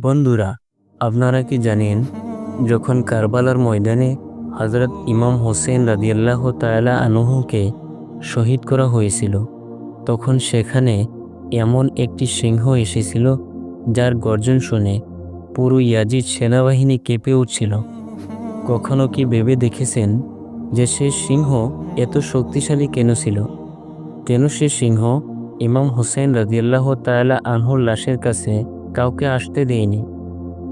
বন্ধুরা, আপনারা কি জানেন, যখন কারবালার ময়দানে হজরত ইমাম হোসেন রাদিয়াল্লাহ তাআলা আনহুকে শহীদ করা হয়েছিল, তখন সেখানে এমন একটি সিংহ এসেছিল, যার গর্জন শুনে পুরো ইয়াজিদ সেনাবাহিনী কেঁপে উঠছিল। কখনো কি ভেবে দেখেছেন যে সে সিংহ এত শক্তিশালী কেন ছিল? কেন সে সিংহ ইমাম হোসেন রাদিয়াল্লাহ তাআলা আনহুর লাশের কাছে কাউকে আসতে দেয়নি।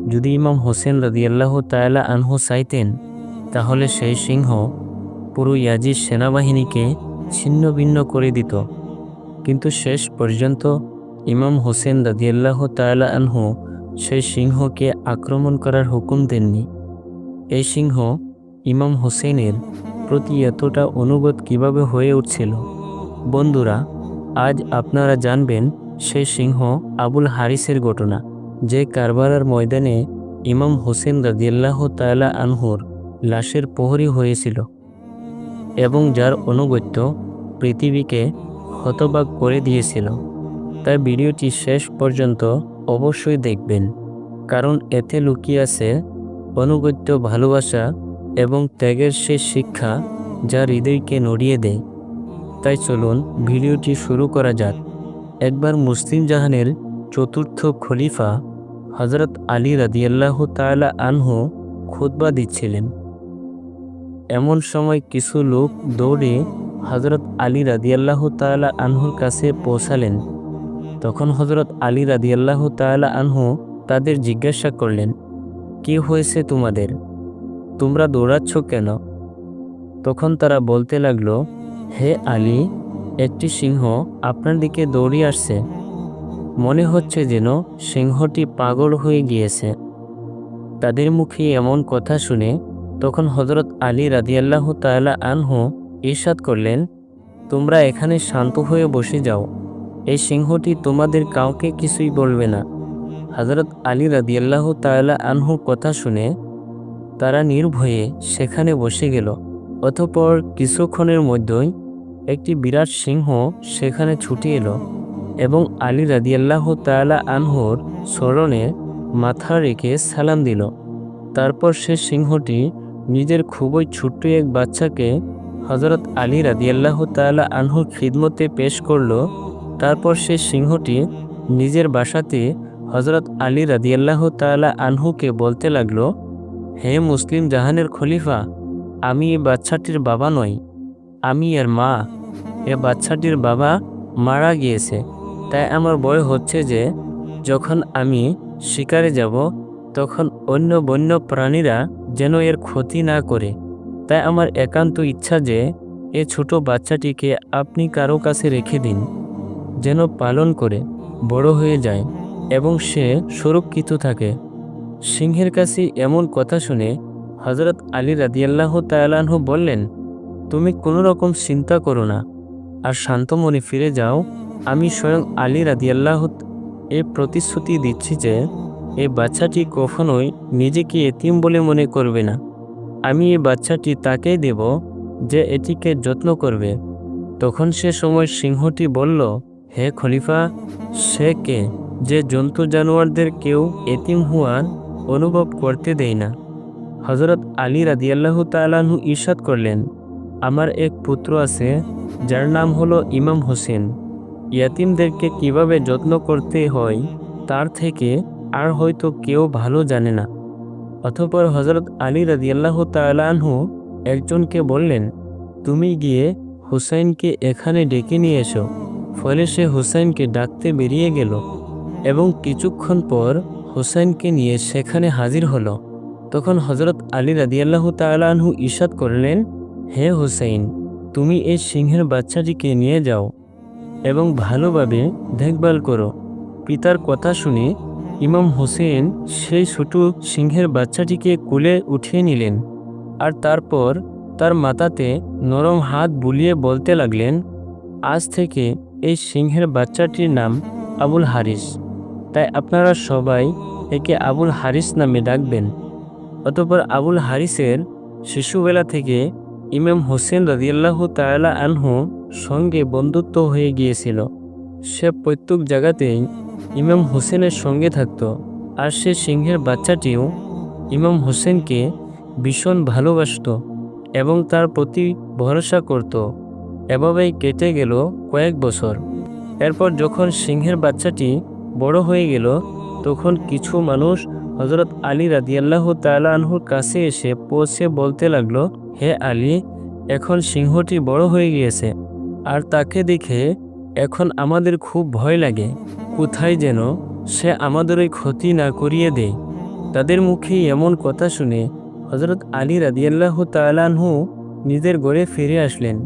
যদি ইমাম হোসেন রাদিয়াল্লাহ তাআলা আনহু চাইতেন, তাহলে সেই সিংহ পুরো ইয়াজির সেনাবাহিনীকে ছিন্ন ভিন্ন করে দিত। কিন্তু শেষ পর্যন্ত ইমাম হোসেন রাদিয়াল্লাহ তাআলা আনহু সেই সিংহকে আক্রমণ করার হুকুম দেননি। এই সিংহ ইমাম হোসেনের প্রতি এতটা অনুগত কীভাবে হয়ে উঠছিল? বন্ধুরা, আজ আপনারা জানবেন সেই সিংহ আবুল হারিসের ঘটনা, যে কারবারার ময়দানে ইমাম হোসেন রাদিয়াল্লাহ তাআলা আনহুর লাশের প্রহরী হয়েছিল এবং যার অনুগত্য পৃথিবীকে হতবাক করে দিয়েছিল। তাই ভিডিওটি শেষ পর্যন্ত অবশ্যই দেখবেন, কারণ এতে লুকিয়ে আছে অনুগত্য ভালোবাসা এবং ত্যাগের সে শিক্ষা যা হৃদয়কে নড়িয়ে দেয়। তাই চলুন ভিডিওটি শুরু করা যাক। একবার মুসলিম জাহানের চতুর্থ খলিফা হজরত আলী রাদিয়াল্লাহ তাআলা আনহু খুতবা দিচ্ছিলেন। এমন সময় কিছু লোক দৌড়ে হজরত আলী রাদিয়াল্লাহ তাআলা আনহুর কাছে পৌঁছালেন। তখন হজরত আলী রাদিয়াল্লাহ তাআলা আনহু তাদের জিজ্ঞাসা করলেন, কি হয়েছে তোমাদের? তোমরা দৌড়াচ্ছ কেন? তখন তারা বলতে লাগল, হে আলী একটি সিংহ আপনার দিকে দৌড়িয়ে আসছে। মনে হচ্ছে যেন সিংহটি পাগল হয়ে গিয়েছে। তাদের মুখে এমন কথা শুনে তখন হজরত আলী রাদিয়াল্লাহ তাআলা আনহু ঈর্ষাদ করলেন, তোমরা এখানে শান্ত হয়ে বসে যাও। এই সিংহটি তোমাদের কাউকে কিছুই বলবে না। হজরত আলী রাদিয়াল্লাহ তাআলা আনহু কথা শুনে তারা নির্ভয়ে সেখানে বসে গেল। অতপর কিছুক্ষণের মধ্যেই একটি বিরাট সিংহ সেখানে ছুটে এলো এবং আলী রাদিয়াল্লাহ তাআলা আনহুর স্মরণে মাথা রেখে সালাম দিল। তারপর সে সিংহটি নিজের খুবই ছোট্ট এক বাচ্চাকে হজরত আলী রাদিয়াল্লাহ তাআলা আনহুর খিদমতে পেশ করল। তারপর সে সিংহটি নিজের বাসাতে হজরত আলী রাদিয়াল্লাহ তাআলা আনহুকে বলতে লাগল, হে মুসলিম জাহানের খলিফা, আমি এই বাচ্চাটির বাবা নই। আমি এর মা, এ বাচ্চাটির বাবা মারা গিয়েছে। তাই আমার ভয় হচ্ছে যে, যখন আমি শিকারে যাব, তখন অন্য বন্য প্রাণীরা যেন এর ক্ষতি না করে। তাই আমার একান্ত ইচ্ছা যে, এ ছোট বাচ্চাটিকে আপনি কারও কাছে রেখে দিন, যেন পালন করে, বড় হয়ে যায় এবং সে সুরক্ষিত থাকে। সিংহের কাছে এমন কথা শুনে হজরত আলী রাদিয়াল্লাহ তায়ালানহু বললেন তুমি কোনো রকম চিন্তা করো না। আর শান্ত মনে ফিরে যাও। আমি স্বয়ং আলী রাদিয়াল্লাহ এ প্রতিশ্রুতি দিচ্ছি যে এই বাচ্চাটি কখনোই নিজেকে এতিম বলে মনে করবে না। আমি এই বাচ্চাটি তাকেই দেব যে এটিকে যত্ন করবে। তখন সে সময় সিংহটি বলল, হে খলিফা, সে কে যে জন্তু জানোয়ারদের কেউ এতিম হওয়ার অনুভব করতে দেয় না? হজরত আলী রাদিয়াল্লাহু তালাহু ঈর্ষাদ করলেন আমার এক পুত্র আছে, যার নাম হলো ইমাম হোসেন। ইয়াতিমদেরকে কীভাবে যত্ন করতে হয়, তার থেকে আর হয়তো কেউ ভালো জানে না। অথপর হজরত আলী রাদিয়াল্লাহু তালাহু একজনকে বললেন, তুমি গিয়ে হুসাইনকে এখানে ডেকে নিয়ে এসো। ফলে সে হুসাইনকে ডাকতে বেরিয়ে গেল এবং কিছুক্ষণ পর হুসাইনকে নিয়ে সেখানে হাজির হলো। তখন হজরত আলী রাদিয়াল্লাহু তালাহু ঈর্ষাদ করলেন হে হুসাইন, তুমি এই সিংহের বাচ্চাটিকে নিয়ে যাও এবং ভালোভাবে দেখভাল করো। পিতার কথা শুনে ইমাম হোসেন সেই ছোট সিংহের বাচ্চাটিকে কুলে উঠিয়ে নিলেন আর তারপর তার মাথাতে নরম হাত বুলিয়ে বলতে লাগলেন, আজ থেকে এই সিংহের বাচ্চাটির নাম আবুল হারিস। তাই আপনারা সবাই একে আবুল হারিস নামে ডাকবেন। অতপর আবুল হারিসের শিশুবেলা থেকে ইমাম হোসেন রাদিয়াল্লাহ তাআলা আনহু সঙ্গে বন্ধুত্ব হয়ে গিয়েছিল। সে প্রত্যেক জায়গাতেই ইমাম হোসেনের সঙ্গে থাকত আর সে সিংহের বাচ্চাটিও ইমাম হোসেনকে ভীষণ ভালোবাসত এবং তার প্রতি ভরসা করত। এভাবেই কেটে গেল কয়েক বছর। এরপর যখন সিংহের বাচ্চাটি বড় হয়ে গেল, তখন কিছু মানুষ হজরত আলী রাদিয়াল্লাহু তাআলা আনহুর কাছে এসে পৌঁছে বলতে লাগল হে আলী, এখন সিংহটি বড় হয়ে গিয়েছে, আর তাকে দেখে এখন আমাদের খুব ভয় লাগে। কোথায় যেন সে আমাদের ওই ক্ষতি না করিয়ে দেয়। তাদের মুখে এমন কথা শুনে হজরত আলী রাদিয়াল্লাহু তাআলা আনহু নিজের গড়ে ফিরে আসলেন।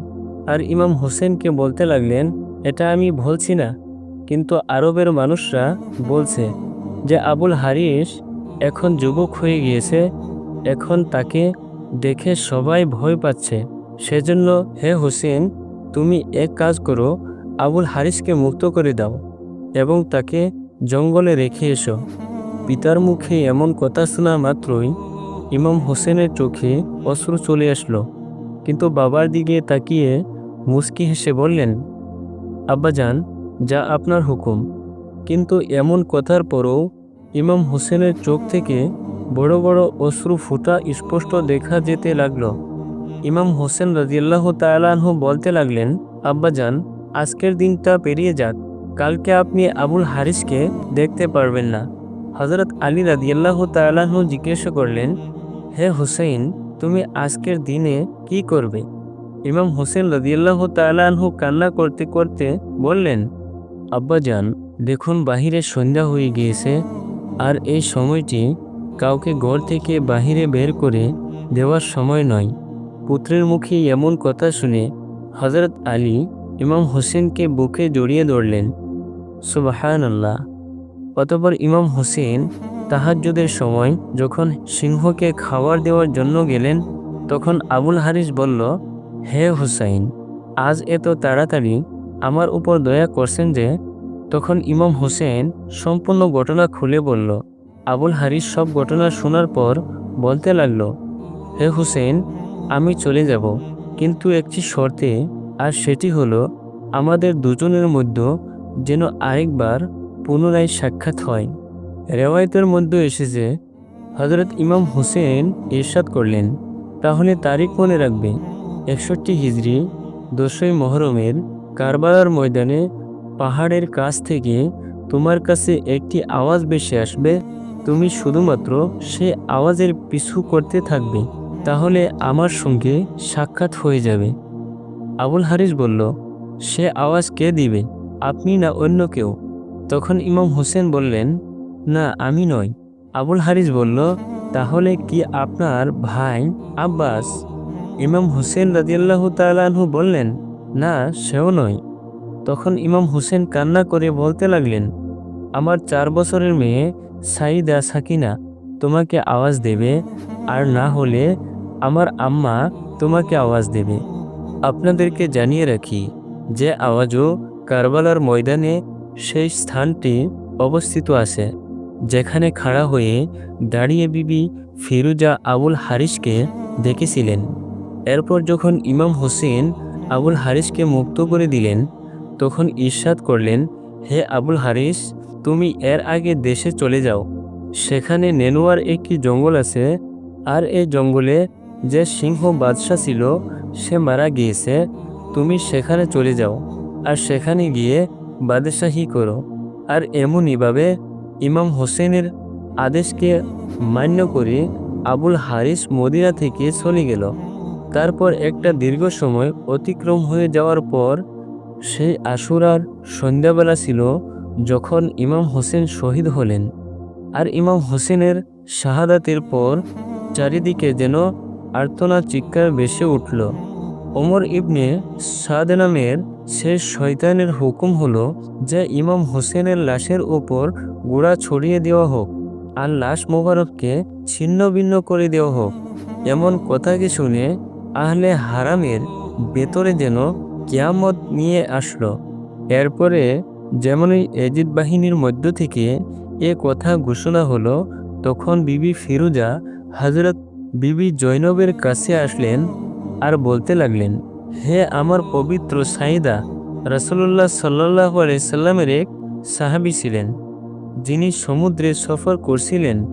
আর ইমাম হোসেনকে বলতে লাগলেন, এটা আমি বলছি না, কিন্তু আরবের মানুষরা বলছে যে আবুল হারিস এখন যুবক হয়ে গিয়েছে, এখন তাকে দেখে সবাই ভয় পাচ্ছে। সেজন্য, হে হোসেন, তুমি এক কাজ করো, আবুল হারিসকে মুক্ত করে দাও এবং তাকে জঙ্গলে রেখে এসো। পিতার মুখে এমন কথা শোনা মাত্রই ইমাম হোসেনের চোখে অশ্রু চলে আসলো। কিন্তু বাবার দিকে তাকিয়ে মুস্কি হেসে বললেন, আব্বাজান, যা আপনার হুকুম। কিন্তু এমন কথার পরও ইমাম হোসেনের চোখ থেকে বড় বড় অশ্রু ফুটা স্পষ্ট দেখা যেতে লাগল। ইমাম হোসেন রাজিয়াল্লাহ তালাহু বলতে লাগলেন, আব্বাজান, আজকের দিনটা পেরিয়ে যাক। কালকে আপনি আবুল হারিসকে দেখতে পারবেন না। হজরত আলী রাদিয়াল্লাহ তালাহু জিজ্ঞাসা করলেন, হে হুসেইন, তুমি আজকের দিনে কি করবে? ইমাম হোসেন রদিয়াল্লাহ তালাহু কান্না করতে করতে বললেন, আব্বাজান, দেখুন বাহিরে সন্ধ্যা হয়ে গিয়েছে, আর এই সময়টি কাউকে ঘর থেকে বাহিরে বের করে দেওয়ার সময় নয়। পুত্রের মুখে এমন কথা শুনে হজরত আলী ইমাম হোসেনকে বুকে জড়িয়ে ধরলেন। সুবাহান আল্লাহ অতপর ইমাম হোসেন তাহাজ্জুদের সময় যখন সিংহকে খাবার দেওয়ার জন্য গেলেন, তখন আবুল হারিস বলল, হে হুসাইন, আজ এত তাড়াতাড়ি আমার উপর দয়া করছেন যে? তখন ইমাম হোসেন সম্পূর্ণ ঘটনা খুলে বলল আবুল হারিস সব ঘটনা শোনার পর বলতে লাগল, হে হুসেন আমি চলে যাব। কিন্তু একটি শর্তে, আর সেটি হলো, আমাদের দুজনের মধ্যে যেন আরেকবার পুনরায় সাক্ষাৎ হয়। রেওয়ায়তের মধ্যে এসেছে হজরত ইমাম হোসেন ইরশাদ করলেন, তাহলে তারিখ মনে রাখবে, একষট্টি হিজড়ি দোসই মহরমের কারবালার ময়দানে পাহাড়ের কাছ থেকে তোমার কাছে একটি আওয়াজ বেশি আসবে তুমি শুধুমাত্র সে আওয়াজের পিছু করতে থাকবে, তাহলে আমার সঙ্গে সাক্ষাৎ হয়ে যাবে। আবুল হারিস বলল, সে আওয়াজ কে দিবে? আপনি না অন্য কেউ? তখন ইমাম হোসেন বললেন, না, আমি নই। আবুল হারিস বলল, তাহলে কি আপনার ভাই আব্বাস? ইমাম হোসেন রাজিয়াল্লাহ তালাহু বললেন, না, সেও নয় তখন ইমাম হোসেন কান্না করে বলতে লাগলেন, আমার চার বছরের মেয়ে সাইদা সাকিনা, তোমাকে আওয়াজ দেবে, আর না হলে আমার আম্মা তোমাকে আওয়াজ দেবে। আপনাদেরকে জানিয়ে রাখি যে আওয়াজও কারবালার ময়দানে সেই স্থানটি অবস্থিত আছে, যেখানে খাড়া হয়ে দাঁড়িয়ে বিবি ফিরুজা আবুল হারিসকে দেখেছিলেন। এরপর যখন ইমাম হোসেন আবুল হারিসকে মুক্ত করে দিলেন, তখন ঈর্ষাদ করলেন, হে আবুল হারিস তুমি এর আগে দেশে চলে যাও। সেখানে নেনুয়ার একটি জঙ্গল আছে, আর এই জঙ্গলে যে সিংহ বাদশাহ ছিল, সে মারা গিয়েছে। তুমি সেখানে চলে যাও, আর সেখানে গিয়ে বাদশাহী করো। আর এমনইভাবে ইমাম হোসেনের আদেশকে মান্য করে আবুল হারিস মদিনা থেকে চলে গেল। তারপর একটা দীর্ঘ সময় অতিক্রম হয়ে যাওয়ার পর সেই আশুরার সন্ধ্যাবেলা ছিল যখন ইমাম হোসেন শহীদ হলেন আর ইমাম হোসেনের শাহাদাতের পর চারিদিকে যেন আর্তনা চিৎকার বেসে উঠল। ওমর ইবনে সাদ নামের শেষ শয়তানের হুকুম হলো যে ইমাম হোসেনের লাশের ওপর গোড়া ছড়িয়ে দেওয়া হোক আর লাশ মোবারককে ছিন্ন ভিন্ন করে দেওয়া হোক। এমন কথাকে শুনে আহলে হারামের ভেতরে যেন কিয়ামত নিয়ে আসলো। এরপরে যেমনই এজিদ বাহিনীর মধ্য থেকে এ কথা ঘোষণা হলো, তখন বিবি ফিরুজা হজরত বিবি জৈনবের কাছে আসলেন আর বলতে লাগলেন, হে আমার পবিত্র সাইদা রসুল্লাহ সাল্লাহ সাল্লামের এক সাহাবি ছিলেন, যিনি সমুদ্রে সফর করছিলেন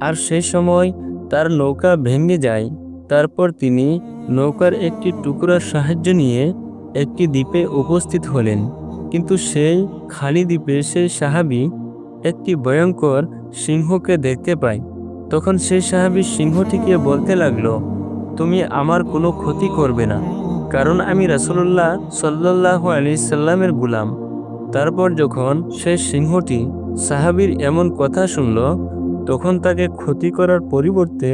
আর সেই সময় তার নৌকা ভেঙে যায়। তারপর তিনি নৌকার একটি টুকরার সাহায্য নিয়ে একটি দ্বীপে উপস্থিত হলেন। কিন্তু সেই খালি দ্বীপে সেই সাহাবি একটি ভয়ঙ্কর সিংহকে দেখতে পায়। তখন সেই সাহাবি সিংহটিকে বলতে লাগল, তুমি আমার কোনো ক্ষতি করবে না, কারণ আমি রাসুল্লাহ সাল্লাহ আলি সাল্লামের গুলাম। তারপর যখন সেই সিংহটি সাহাবির এমন কথা শুনল, তখন তাকে ক্ষতি করার পরিবর্তে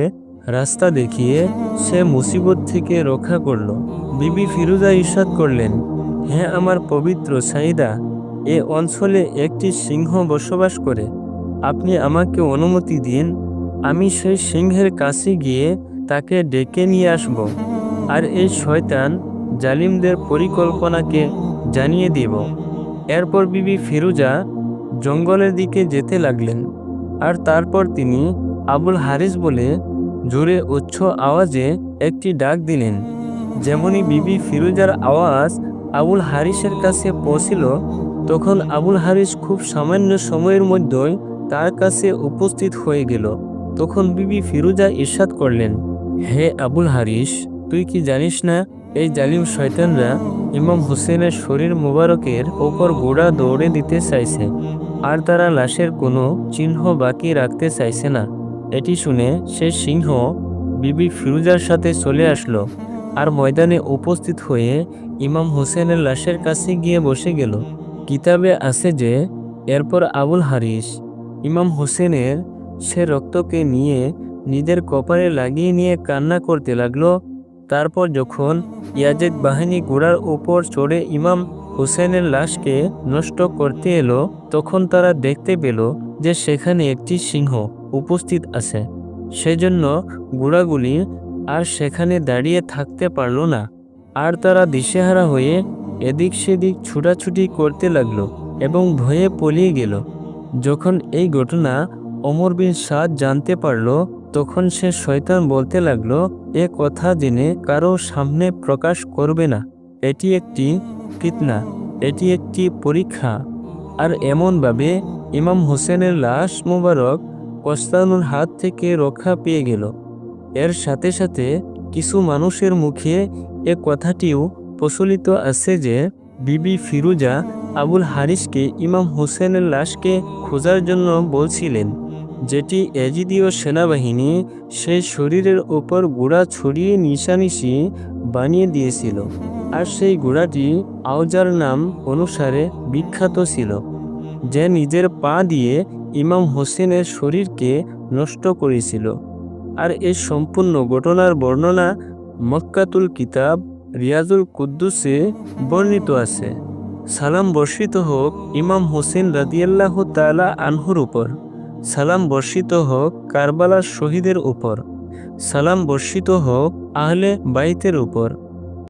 রাস্তা দেখিয়ে সে মুসিবত থেকে রক্ষা করল। বিবি ফিরুজা ইরশাদ করলেন হ্যাঁ আমার পবিত্র সাইদা এ অঞ্চলে একটি সিংহ বসবাস করে। আপনি আমাকে অনুমতি দিন, আমি সেই সিংহের কাছে গিয়ে তাকে ডেকে নিয়ে আসব আর এই শয়তান জালিমদের পরিকল্পনাকে জানিয়ে দিব। এরপর বিবি ফিরুজা জঙ্গলের দিকে যেতে লাগলেন আর তারপর তিনি আবুল হারিস বলে জোরে উচ্চ আওয়াজে একটি ডাক দিলেন। যেমনই বিবি ফিরুজার আওয়াজ আবুল হারিসের কাছে পৌঁছিল, তখন আবুল হারিস খুব সামান্য সময়ের মধ্যেই তার কাছে উপস্থিত হয়ে গেল। তখন বিবি ফিরুজা ইরশাদ করলেন, হে আবুল হারিস, তুই কি জানিস না, এই জালিম শয়তানরা ইমাম হোসেনের শরীর মোবারকের ওপর গোড়া দৌড়ে দিতে চাইছে, আর তারা লাশের কোনো চিহ্ন বাকি রাখতে চাইছে না। এটি শুনে সে সিংহ বিবি ফিরুজার সাথে চলে আসলো। আর ময়দানে উপস্থিত হয়ে ইমাম হোসেনের লাশের কাছে গিয়ে বসে গেল। কিতাবে আছে যে, এরপর আবুল হারিস ইমাম হোসেনের সে রক্তকে নিয়ে নিজের কপালে লাগিয়ে নিয়ে কান্না করতে লাগল। তারপর যখন ইয়াজেদ বাহিনী ঘোড়ার উপর চড়ে ইমাম হুসেনের লাশকে নষ্ট করতে এলো, তখন তারা দেখতে পেল যে সেখানে একটি সিংহ উপস্থিত আছে। সেজন্য ঘোড়াগুলি আর সেখানে দাঁড়িয়ে থাকতে পারল না। আর তারা দিশেহারা হয়ে এদিক সেদিক ছুটাছুটি করতে লাগল এবং ভয়ে পলিয়ে গেল। যখন এই ঘটনা অমর বিন সাদ জানতে পারল, তখন সে শয়তান বলতে লাগল, এ কথা জেনে কারও সামনে প্রকাশ করবে না। এটি একটি ফিতনা, এটি একটি পরীক্ষা। আর এমনভাবে ইমাম হোসেনের লাশ মোবারক কস্তানুর হাত থেকে রক্ষা পেয়ে গেল। এর সাথে সাথে কিছু মানুষের মুখে এ কথাটিও প্রচলিত আছে যে, বিবি ফিরুজা আবুল হারিসকে ইমাম হোসেনের লাশকে খোঁজার জন্য বলছিলেন, যেটি এজিদীয় সেনাবাহিনী সেই শরীরের ওপর গোড়া ছড়িয়ে নিশানিশি বানিয়ে দিয়েছিল, আর সেই গোড়াটি আউজার নাম অনুসারে বিখ্যাত ছিল, যে নিজের পা দিয়ে ইমাম হোসেনের শরীরকে নষ্ট করেছিল। আর এই সম্পূর্ণ ঘটনার বর্ণনা মক্কাতুল কিতাব রিয়াজুল কুদ্দুসে বর্ণিত আছে। সালাম বর্ষিত হোক ইমাম হোসেন রাদিয়াল্লাহ তালা আনহুর উপর। সালাম বর্ষিত হোক কারবালা শহীদের উপর। সালাম বর্ষিত হোক আহলে বাইতের উপর।